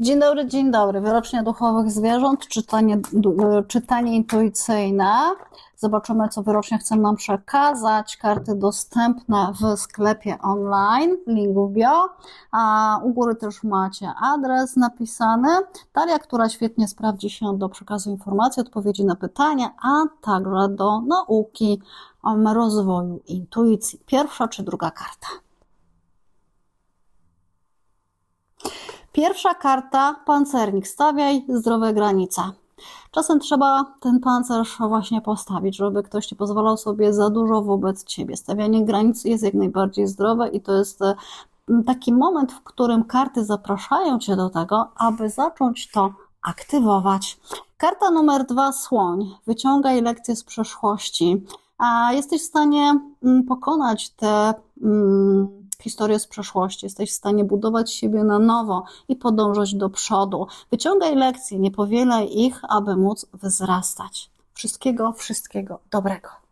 Dzień dobry, dzień dobry. Wyrocznia duchowych zwierząt, czytanie, e, czytanie intuicyjne. Zobaczymy, co wyrocznia chce nam przekazać. Karty dostępne w sklepie online, link w bio. A u góry też macie adres napisany. Talia, która świetnie sprawdzi się do przekazu informacji, odpowiedzi na pytania, a także do nauki rozwoju intuicji. Pierwsza czy druga karta? Pierwsza karta, pancernik. Stawiaj zdrowe granice. Czasem trzeba ten pancerz właśnie postawić, żeby ktoś nie pozwalał sobie za dużo wobec ciebie. Stawianie granic jest jak najbardziej zdrowe i to jest e, taki moment, w którym karty zapraszają cię do tego, aby zacząć to aktywować. Karta numer dwa, słoń. Wyciągaj lekcje z przeszłości. A jesteś w stanie mm, pokonać te mm, historie z przeszłości, jesteś w stanie budować siebie na nowo i podążać do przodu. Wyciągaj lekcje, nie powielaj ich, aby móc wzrastać. Wszystkiego, wszystkiego dobrego.